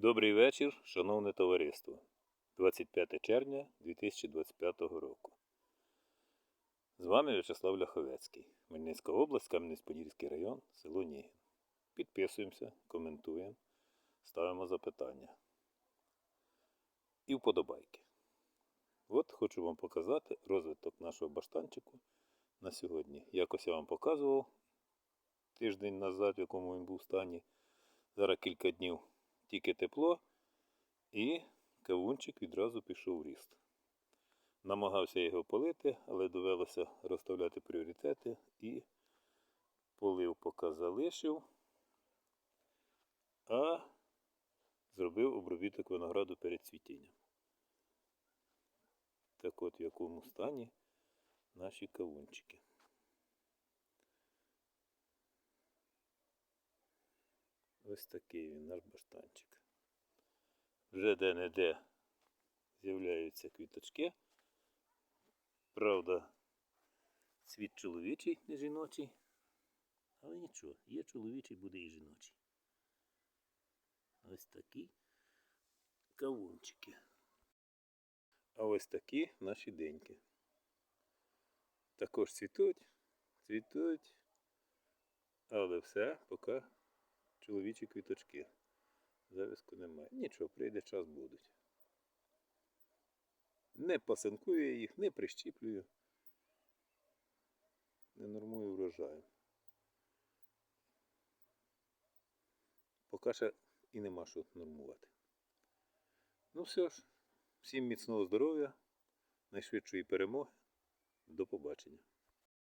Добрий вечір, шановне товариство. 25 червня 2025 року. З вами В'ячеслав Ляховецький, Хмельницька область, Кам'янець-Подільський район, село Нігін. Підписуємося, коментуємо, ставимо запитання. І вподобайки. От хочу вам показати розвиток нашого баштанчику на сьогодні. Якось я вам показував тиждень назад, в якому він був в стані. Зараз кілька днів тільки тепло, і кавунчик відразу пішов в ріст. Намагався його полити, але довелося розставляти пріоритети і полив поки залишив, а зробив обробіток винограду перед цвітінням. Так от в якому стані наші кавунчики. Ось такий він наш баштанчик. Вже де-не-де з'являються квіточки. Правда, цвіт чоловічий, не жіночий. Але нічого, є чоловічий, буде і жіночий. Ось такі кавунчики. А ось такі наші деньки. Також цвітуть, цвітуть, але все поки чоловічі квіточки. Завязку немає. Нічого, прийде час будуть. Не пасинкую я їх, не прищіплюю. Не нормую врожаю. Поки ще і нема що нормувати. Ну все ж, всім міцного здоров'я, найшвидшої перемоги. До побачення.